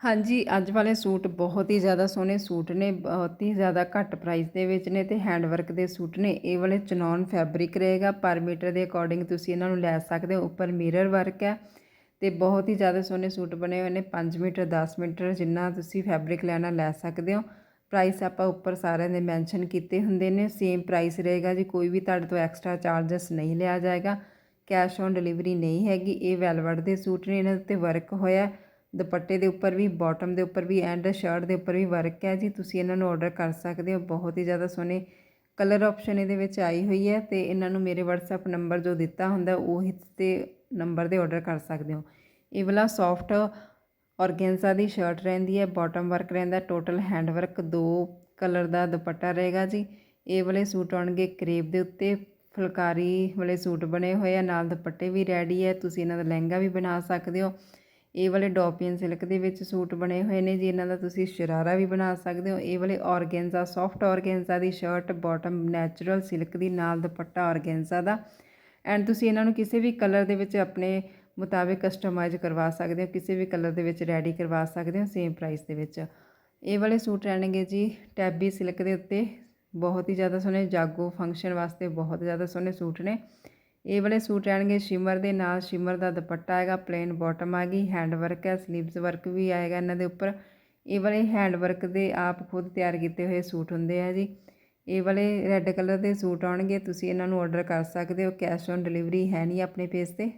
ਹਾਂਜੀ, ਅੱਜ ਵਾਲੇ ਸੂਟ ਬਹੁਤ ਹੀ ਜ਼ਿਆਦਾ ਸੋਹਣੇ ਸੂਟ ਨੇ, ਬਹੁਤ ਹੀ ਜ਼ਿਆਦਾ ਘੱਟ ਪ੍ਰਾਈਸ ਦੇ ਵਿੱਚ ਨੇ ਤੇ ਹੈਂਡ ਵਰਕ ਦੇ ਸੂਟ ਨੇ। ਇਹ ਵਾਲੇ ਚਨੌਨ ਫੈਬਰਿਕ ਰਹੇਗਾ, ਪਰ ਮੀਟਰ ਦੇ ਅਕੋਰਡਿੰਗ ਤੁਸੀਂ ਇਹਨਾਂ ਨੂੰ ਲੈ ਸਕਦੇ ਹੋ, ਉੱਪਰ ਮਿਰਰ ਵਰਕ ਹੈ ਤੇ ਬਹੁਤ ਹੀ ਜ਼ਿਆਦਾ ਸੋਹਣੇ ਸੂਟ ਬਣੇ ਹੋਏ ਨੇ 5 ਮੀਟਰ 10 ਮੀਟਰ, ਜਿੰਨਾ ਤੁਸੀਂ ਫੈਬਰਿਕ ਲੈਣਾ ਲੈ ਸਕਦੇ ਹੋ। ਪ੍ਰਾਈਸ ਆਪਾਂ ਉੱਪਰ ਸਾਰਿਆਂ ਦੇ ਮੈਂਸ਼ਨ ਕੀਤੇ ਹੁੰਦੇ ਨੇ ਸੇਮ ਪ੍ਰਾਈਸ ਰਹੇਗਾ ਜੀ, ਕੋਈ ਵੀ ਤੁਹਾਡੇ ਤੋਂ ਐਕਸਟਰਾ ਚਾਰजेस ਨਹੀਂ ਲਿਆ ਜਾਏਗਾ ਕੈਸ਼ ਔਨ ਡਿਲੀਵਰੀ ਨਹੀਂ ਹੈਗੀ, ਇਹ ਵੈਲਵਟ ਦੇ ਸੂਟ ਨੇ, ਇਹਨਾਂ ਉੱਤੇ ਵਰਕ ਹੋਇਆ। ਦੁਪੱਟੇ ਦੇ ਉੱਪਰ ਵੀ ਬਾਟਮ ਦੇ ਉੱਪਰ ਵੀ ਐਂਡ ਸ਼ਰਟ ਦੇ ਉੱਪਰ ਵੀ ਵਰਕ ਹੈ ਜੀ। ਤੁਸੀਂ ਇਹਨਾਂ ਨੂੰ ਆਰਡਰ ਕਰ ਸਕਦੇ ਹੋ। ਬਹੁਤ ਹੀ ਜ਼ਿਆਦਾ ਸੋਹਣੇ ਕਲਰ ਆਪਸ਼ਨ ਇਹਦੇ ਵਿੱਚ ਆਈ ਹੋਈ ਹੈ ਤੇ ਇਹਨਾਂ ਨੂੰ ਮੇਰੇ WhatsApp ਨੰਬਰ ਜੋ ਦਿੱਤਾ ਹੁੰਦਾ, ਉਹ ਉਹੀ ਤੇ ਨੰਬਰ ਦੇ ਆਰਡਰ ਕਰ ਸਕਦੇ ਹੋ। ਇਹ ਵਾਲਾ ਸੌਫਟ ਔਰਗੈਂਜ਼ਾ ਦੀ ਸ਼ਰਟ ਰਹਿੰਦੀ ਹੈ ਬਾਟਮ ਵਰਕ ਰਹਿੰਦਾ ਟੋਟਲ ਹੈਂਡ ਵਰਕ ਦੋ ਕਲਰ ਦਾ ਦੁਪੱਟਾ ਰਹੇਗਾ ਜੀ। ਇਹ ਵਾਲੇ ਸੂਟ ਆਉਣਗੇ ਕਰੇਪ ਦੇ ਉੱਤੇ, ਫੁਲਕਾਰੀ ਵਾਲੇ ਸੂਟ ਬਣੇ ਹੋਏ ਆ, ਨਾਲ ਦੁਪੱਟੇ ਵੀ ਰੈਡੀ ਹੈ। ਤੁਸੀਂ ਇਹਨਾਂ ਦਾ ਲਹਿੰਗਾ ਵੀ ਬਣਾ ਸਕਦੇ ਹੋ। ਇਹ ਵਾਲੇ ਡੋਪੀਅਨ ਸਿਲਕ ਦੇ ਵਿੱਚ ਸੂਟ ਬਣੇ ਹੋਏ ਨੇ ਜੀ, ਇਹਨਾਂ ਦਾ ਤੁਸੀਂ ਸ਼ਰਾਰਾ ਵੀ ਬਣਾ ਸਕਦੇ ਹੋ। ਇਹ ਵਾਲੇ ਔਰਗੈਂਜ਼ਾ, ਸੌਫਟ ਔਰਗੈਂਜ਼ਾ ਦੀ ਸ਼ਰਟ, ਬਾਟਮ, ਨੈਚੁਰਲ ਸਿਲਕ ਦੀ, ਨਾਲ ਦੁਪੱਟਾ ਔਰਗੈਂਜ਼ਾ ਦਾ। ਐਂਡ ਤੁਸੀਂ ਇਹਨਾਂ ਨੂੰ ਕਿਸੇ ਵੀ ਕਲਰ ਦੇ ਵਿੱਚ ਆਪਣੇ ਮੁਤਾਬਿਕ ਕਸਟਮਾਈਜ਼ ਕਰਵਾ ਸਕਦੇ ਹੋ, ਕਿਸੇ ਵੀ ਕਲਰ ਦੇ ਵਿੱਚ ਰੈਡੀ ਕਰਵਾ ਸਕਦੇ ਹੋ, ਸੇਮ ਪ੍ਰਾਈਸ ਦੇ ਵਿੱਚ। ਇਹ ਵਾਲੇ ਸੂਟ ਰਹਿਣਗੇ ਜੀ ਟੈਬੀ ਸਿਲਕ ਦੇ ਉੱਤੇ। ਬਹੁਤ ਹੀ ਜ਼ਿਆਦਾ ਸੋਹਣੇ ਜਾਗੋ ਫੰਕਸ਼ਨ ਵਾਸਤੇ ਬਹੁਤ ਜ਼ਿਆਦਾ ਸੋਹਣੇ ਸੂਟ ਨੇ। ਇਹ ਵਾਲੇ ਸੂਟ ਰਹਿਣਗੇ ਸ਼ਿਮਰ ਦੇ ਨਾਲ, ਸ਼ਿਮਰ ਦਾ ਦੁਪੱਟਾ ਆਏਗਾ ਪਲੇਨ ਬਾਟਮ ਆ ਗਈ ਹੈਂਡ ਵਰਕ ਹੈ ਸਲੀਵਸ ਵਰਕ ਵੀ ਆਏਗਾ ਇਹਨਾਂ ਦੇ ਉੱਪਰ। ਇਹ ਵਾਲੇ ਹੈਂਡ ਵਰਕ ਦੇ ਆਪ ਖੁਦ ਤਿਆਰ ਕੀਤੇ ਹੋਏ ਸੂਟ ਹੁੰਦੇ ਆ ਜੀ। ਇਹ ਵਾਲੇ ਰੈੱਡ ਕਲਰ ਦੇ ਸੂਟ ਆਉਣਗੇ, ਤੁਸੀਂ ਇਹਨਾਂ ਨੂੰ ਆਰਡਰ ਕਰ ਸਕਦੇ ਹੋ ਕੈਸ਼ ਔਨ ਡਿਲੀਵਰੀ ਹੈ ਨਹੀਂ ਆਪਣੇ ਪੇਜ ਤੇ।